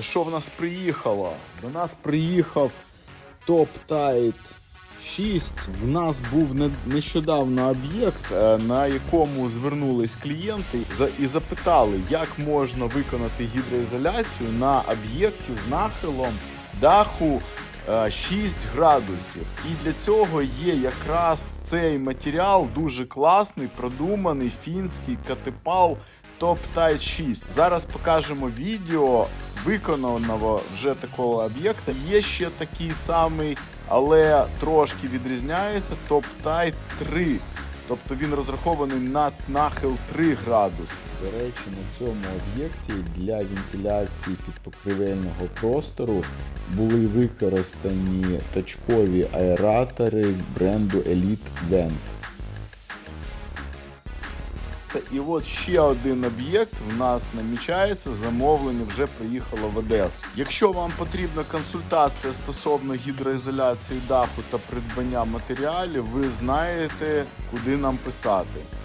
Що в нас приїхало? До нас приїхав Top Tide 6. В нас був нещодавно об'єкт, е, на якому звернулись клієнти і запитали, як можна виконати гідроізоляцію на об'єкті з нахилом даху е, 6 градусів. І для цього є якраз цей матеріал дуже класний, продуманий фінський катепал Top Tide 6. Зараз покажемо відео виконаного вже такого об'єкта. Є ще такий самий, але трошки відрізняється Tide 3. Тобто він розрахований на нахил 3 градуси. До речі, на цьому об'єкті для вентиляції підпокривельного простору були використані точкові аератори бренду Elite Vent. І от ще один об'єкт в нас намічається. Замовлення вже приїхало в Одесу. Якщо вам потрібна консультація стосовно гідроізоляції даху та придбання матеріалів, ви знаєте, куди нам писати.